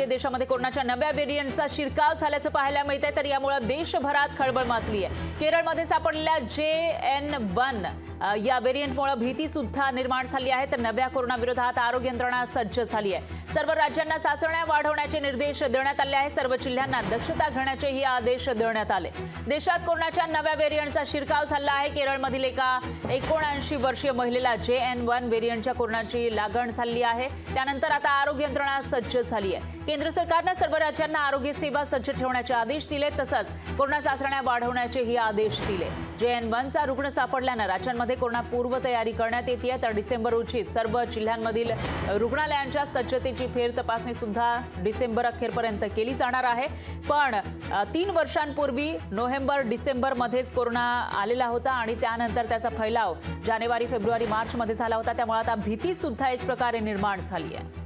देशामध्ये कोरोनाच्या नव्या व्हेरियंटचा शिरकाव झाल्याचं पाहायला मिळतंय. तर यामुळे देशभरात खळबळ माजली आहे. केरळमध्ये सापडलेल्या जे एन वन या व्हेरियंटमुळे भीती सुद्धा निर्माण झाली आहे. तर नव्या कोरोना विरोधात आरोग्य यंत्रणा सज्ज झाली आहे. सर्व राज्यांना चाचण्या वाढवण्याचे निर्देश देण्यात आले आहेत. सर्व जिल्ह्यांना दक्षता घेण्याचेही आदेश देण्यात आले. देशात कोरोनाच्या नव्या व्हेरियंटचा शिरकाव झाला आहे. केरळमधील एका एकोणऐंशी वर्षीय महिलेला जे एन वन व्हेरियंटच्या कोरोनाची लागण झाली आहे. त्यानंतर आता आरोग्य यंत्रणा सज्ज झाली आहे. केंद्र सरकारनं सर्व राज्यांना आरोग्य सेवा सज्ज ठेवण्याचे आदेश दिले तसंच कोरोना चाचण्या वाढवण्याचेही आदेश दिले. जे एन वनचा रुग्ण सापडल्यानं राज्यांमध्ये कोरोना पूर्व तयारी करण्यात येते तर डिसेंबर रोजी सर्व जिल्ह्यांमधील रुग्णालयांच्या सज्जतेची फेर तपासणी सुद्धा डिसेंबर अखेरपर्यंत केली जाणार आहे. पण तीन वर्षांपूर्वी नोव्हेंबर डिसेंबर मध्येच कोरोना आलेला होता आणि त्यानंतर त्याचा फैलाव जानेवारी फेब्रुवारी मार्च मध्ये झाला होता. त्यामुळे आता भीती सुद्धा एक प्रकारे निर्माण झाली आहे.